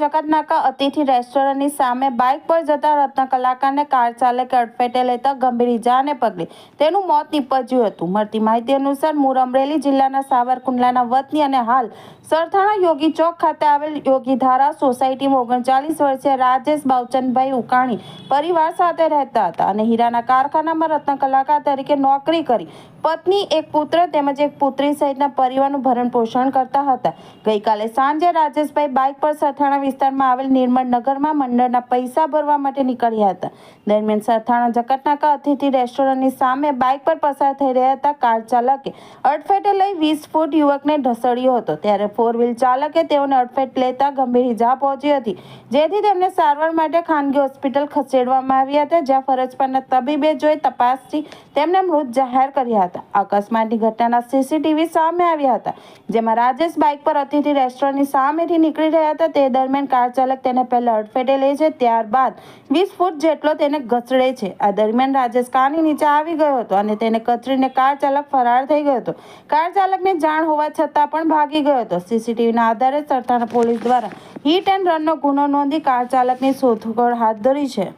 જકાતનાકા અતિથિ રેસ્ટોરન્ટની સામે બાઇક પર જતા રત્ન કલાકારને કાર ચાલકે અડફેટે લેતા ગંભીર ઇજાને પગલે તેનું મોત નીપજ્યું હતું. મળતી માહિતી અનુસાર મૂળ અમરેલી જિલ્લાના સાવરકુંડલાના વતની અને હાલ સરથાણા યોગી ચોક ખાતે આવેલ યોગીધારા સોસાયટીમાં ઓગણચાલીસ વર્ષીય રાજેશ બાવચંદભાઈ ઉકાણી પરિવાર સાથે રહેતા હતા અને હીરાના કારખાનામાં રત્ન કલાકાર તરીકે નોકરી કરી. પત્ની, એક પુત્ર તેમજ એક પુત્રી સહિતના પરિવારનું ભરણ પોષણ કરતા હતા. ગઈકાલે સાંજે રાજેશભાઈ બાઇક પર સરથાણા વિસ્તારમાં આવેલ નિર્મળ નગરમાં મંડળના પૈસા ભરવા માટે નીકળ્યા હતા. દરમિયાન સરથાણા જકટનાકા અતિથિ રેસ્ટોરન્ટની સામે બાઇક પર પસાર થઈ રહ્યા હતા કાર ચાલકે. અડફેટે લઈ વીસ ફૂટ યુવકને ઢસડ્યો હતો. ત્યારે ફોર વ્હીલ ચાલકે તેઓને અડફેટ લેતા ગંભીર ઇજા પહોંચી હતી. જેથી તેમને સારવાર માટે ખાનગી હોસ્પિટલ ખસેડવામાં આવ્યા હતા, જ્યાં ફરજ પરના તબીબે જોઈ તપાસથી તેમને મૃત જાહેર કર્યા હતા. અકસ્માતની ઘટનાના સીસીટીવી સામે આવ્યા હતા, જેમાં રાજેશ બાઇક પર અતિથિ રેસ્ટોરન્ટની સામેથી નીકળી રહ્યા હતા. તે દરમિયાન કાર ચાલક તેને પહેલાં અડફેટે લે છે, ત્યારબાદ વીસ ફૂટ જેટલો તેને ઘસડે છે. આ દરમિયાન રાજેશ કારની નીચે આવી ગયો હતો અને તેને કચરીને કાર ચાલક ફરાર થઈ ગયો હતો. કાર ચાલકને જાણ હોવા છતાં પણ ભાગી ગયો હતો. સીસીટીવીના આધારે સરથાણા પોલીસ દ્વારા હિટ એન્ડ રનનો ગુનો નોંધી કાર ચાલકની શોધખોળ હાથ ધરી છે.